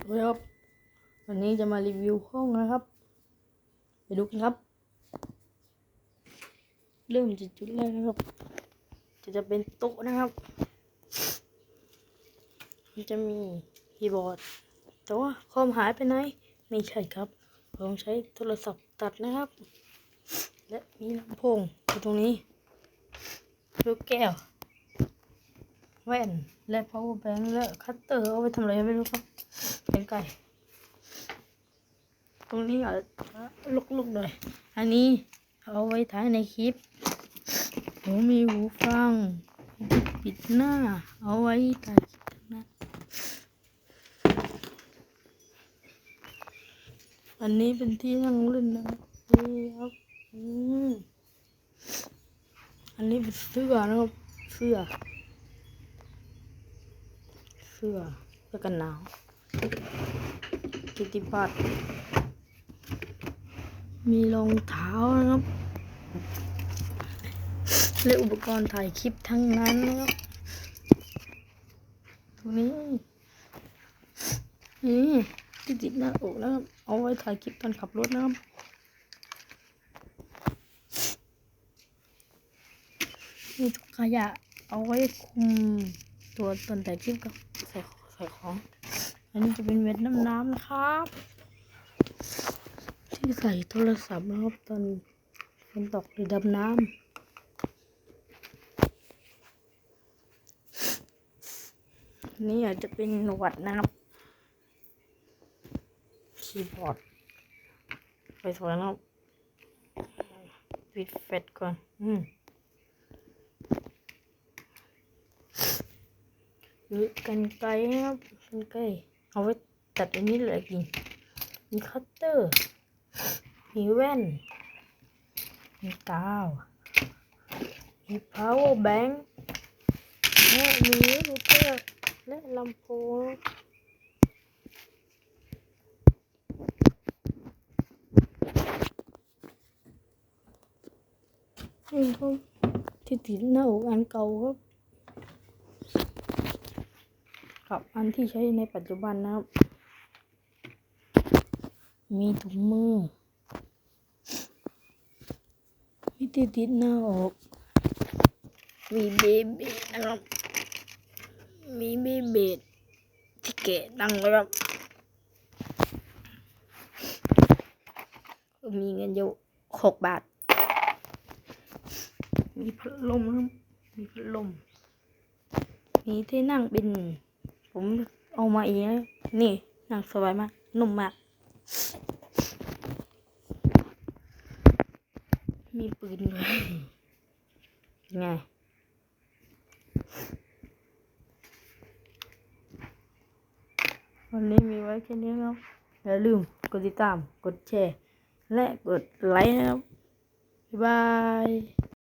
สวัสดีครับ วันนี้จะมารีวิวห้องนะครับ ไปดูกันครับ เริ่มจากจุดแรกนะครับ จะจะเป็นโต๊ะนะครับมันจะมีคีย์บอร์ด แต่ว่าคอมหายไปไหน ไม่ใช่ครับผมใช้โทรศัพท์ตัดนะครับ และมีลำโพงอยู่ตรงนี้ลูกแก้ว แว่น และ power bank และคัตเตอร์เอาไปทำอะไรไม่รู้ครับเป็นไก่ ตรงนี้อาจจะลุกๆหน่อย อันนี้เอาไว้ถ่ายในคลิปผมมีหูฟัง ปิดหน้า เอาไว้ถ่ายคลิปนะอันนี้เป็นที่นั่งเล่นนะครับนี่ครับอืมอันนี้เป็นเสื้อนะครับเสื้อ สื้อเสื้อกันหนาวกิติบัตรมีรองเท้านะครับและอุปกรณ์ถ่ายคลิปทั้งนั้นนะครับตรงนี้นี่ที่ติดหน้าอกนะครับเอาไว้ถ่ายคลิปตอนขับรถนะครับนี่ถุงขยะเอาไว้คุม ตัวตอนถ่ายคลิปกับใส่ใส่ของ อันนี้จะเป็นเม็ดน้ำน้ำนะครับ ที่ใส่โทรศัพท์นะครับตอนฝนตกหรือดำน้ำอันนี่อาจจะเป็นหนวดนะครับ คีย์บอร์ด ไปสวยนะครับปิดเฟซก่อน อืม หรือกันไกรนะครับกันไกรเอาไว้ตัดอันนี้เลยกินมีคัตเตอร์มีแว่นมีกาวมี power bank และมีรูเตอร์และลำโพงนี่ครับที่ติดหน้าอกอันเก่าครับ กับอันที่ใช้ในปัจจุบันนะครับ มีถุงมือ มีที่ติดหน้าอก มีเบเบดนะครับ มีเบเบดที่แกะดังเลยครับ มีเงินอยู่หกบาท มีพัดลมครับ มีพัดลม มีที่นั่งเป็น ผมเอามาเองนี่นั่งสบายมาก นุ่มมาก มีปืนด้วยเป็นไงวันนี้มีไว้แค่นี้ครับ อย่าลืมกดติดตาม กดแชร์ และกดไลค์นะครับ บ๊ายบาย